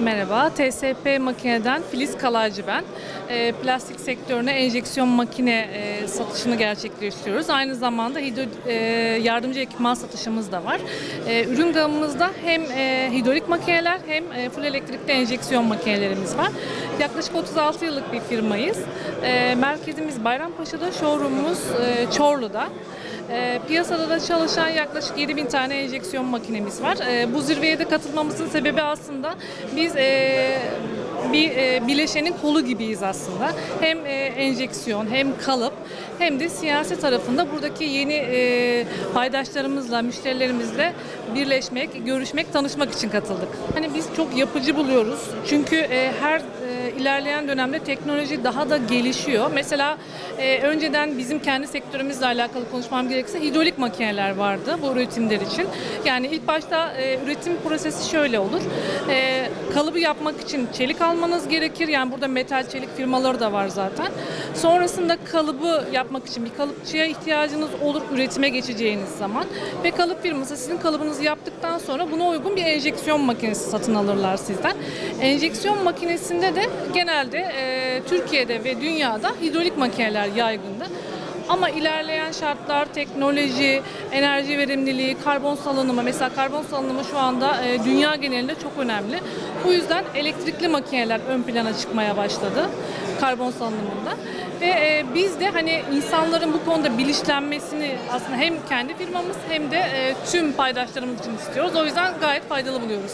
Merhaba, TSP Makine'den Filiz Kalaycı ben. Ee, plastik sektörüne enjeksiyon makine e, satışını gerçekleştiriyoruz. Aynı zamanda hidro, e, yardımcı ekipman satışımız da var. E, ürün gamımızda hem e, hidrolik makineler hem e, full elektrikli enjeksiyon makinelerimiz var. Yaklaşık 36 yıllık bir firmayız. E, merkezimiz Bayrampaşa'da, showroomumuz e, Çorlu'da. E, piyasada da çalışan yaklaşık 7000 tane enjeksiyon makinemiz var. E, bu zirveye de katılmamızın sebebi aslında biz e, bir e, bileşenin kolu gibiyiz aslında. Hem e, enjeksiyon hem kalıp hem de siyasi tarafında buradaki yeni e, paydaşlarımızla, müşterilerimizle birleşmek, görüşmek, tanışmak için katıldık. Hani biz çok yapıcı buluyoruz. Çünkü e, her e, ilerleyen dönemde teknoloji daha da gelişiyor. Mesela e, önceden bizim kendi sektörümüzle alakalı konuşmam gerekirse hidrolik makineler vardı bu üretimler için. Yani ilk başta e, üretim prosesi şöyle olur. E, kalıbı yapmak için çelik almanız gerekir. Yani burada metal çelik firmaları da var zaten. Sonrasında kalıbı yapmak için bir kalıpçıya ihtiyacınız olur üretime geçeceğiniz zaman. Ve kalıp firması sizin kalıbınızı yaptıktan sonra buna uygun bir enjeksiyon makinesi satın alırlar sizden. Enjeksiyon makinesinde de genelde e, Türkiye'de ve dünyada hidrolik makineler yaygındı. Ama ilerleyen şartlar, teknoloji, enerji verimliliği, karbon salınımı, mesela karbon salınımı şu anda e, dünya genelinde çok önemli. Bu yüzden elektrikli makineler ön plana çıkmaya başladı karbon salınımında. Ve e, biz de hani insanların bu konuda bilinçlenmesini aslında hem kendi firmamız hem de e, tüm paydaşlarımız için istiyoruz. O yüzden gayet faydalı buluyoruz.